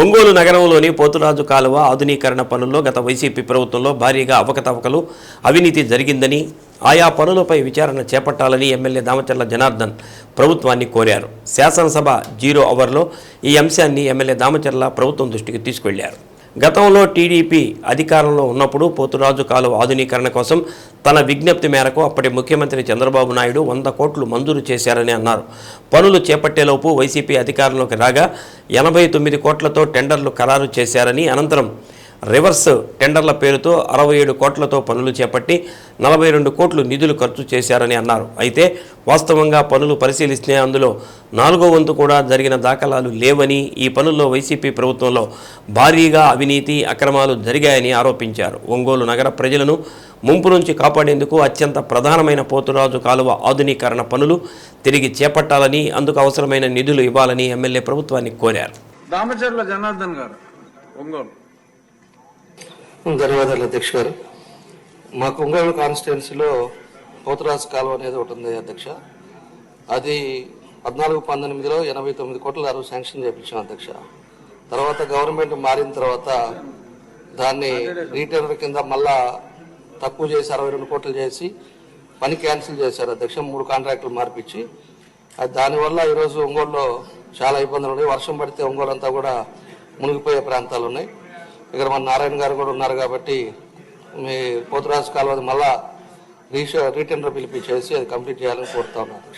ఒంగోలు నగరంలోని పోతురాజు కాలువ ఆధునీకరణ పనుల్లో గత వైసీపీ ప్రభుత్వంలో భారీగా అవకతవకలు అవినీతి జరిగిందని ఆయా పనులపై విచారణ చేపట్టాలని ఎమ్మెల్యే దామచర్ల జనార్దన్ ప్రభుత్వాన్ని కోరారు. శాసనసభ జీరో అవర్లో ఈ అంశాన్ని ఎమ్మెల్యే దామచర్ల ప్రభుత్వం దృష్టికి తీసుకెళ్ళారు. గతంలో టీడీపీ అధికారంలో ఉన్నప్పుడు పోతురాజు కాలువ ఆధునీకరణ కోసం తన విజ్ఞప్తి మేరకు అప్పటి ముఖ్యమంత్రి చంద్రబాబు నాయుడు వంద కోట్లు మంజూరు చేశారని అన్నారు. పనులు చేపట్టేలోపు వైసీపీ అధికారంలోకి రాగా ఎనభై తొమ్మిది కోట్లతో టెండర్లు ఖరారు చేశారని అనంతరం రివర్స్ టెండర్ల పేరుతో అరవై ఏడు కోట్లతో పనులు చేపట్టి నలభై రెండు కోట్లు నిధులు ఖర్చు చేశారని అన్నారు. అయితే వాస్తవంగా పనులు పరిశీలిస్తే అందులో నాలుగో వంతు కూడా జరిగిన దాఖలాలు లేవని ఈ పనుల్లో వైసీపీ ప్రభుత్వంలో భారీగా అవినీతి అక్రమాలు జరిగాయని ఆరోపించారు. ఒంగోలు నగర ప్రజలను ముంపు నుంచి కాపాడేందుకు అత్యంత ప్రధానమైన పోతురాజు కాలువ ఆధునీకరణ పనులు తిరిగి చేపట్టాలని అందుకు అవసరమైన నిధులు ఇవ్వాలని ఎమ్మెల్యే ప్రభుత్వాన్ని కోరారు. దామచర్ల జనార్దన్ గారు ఒంగోలు. ధన్యవాదాలు అధ్యక్ష గారు. మాకు కుంగళ కాన్స్టిట్యున్సీలో పోతరాజు కాలువ అనేది ఒకటి ఉంది అధ్యక్ష. అది పద్నాలుగు పంతొమ్మిదిలో ఎనభై తొమ్మిది కోట్ల అరవై శాంక్షన్ చేయించాం అధ్యక్ష. తర్వాత గవర్నమెంట్ మారిన తర్వాత దాన్ని రీటైనర్ కింద మళ్ళా తక్కువ చేసి అరవై రెండు కోట్లు చేసి పని క్యాన్సిల్ చేశారు అధ్యక్ష. మూడు కాంట్రాక్టులు మార్పించి అది దానివల్ల ఈరోజు ఒంగోలులో చాలా ఇబ్బందులు ఉన్నాయి. వర్షం పడితే ఒంగోలు అంతా కూడా మునిగిపోయే ప్రాంతాలు ఉన్నాయి. ఇక్కడ మన నారాయణ గారు కూడా ఉన్నారు కాబట్టి మీ పోతురాజు కాలువ మళ్ళా రీష రీటెండర్ పిలిపించేసి అది కంప్లీట్ చేయాలని కోరుతా ఉన్నాను.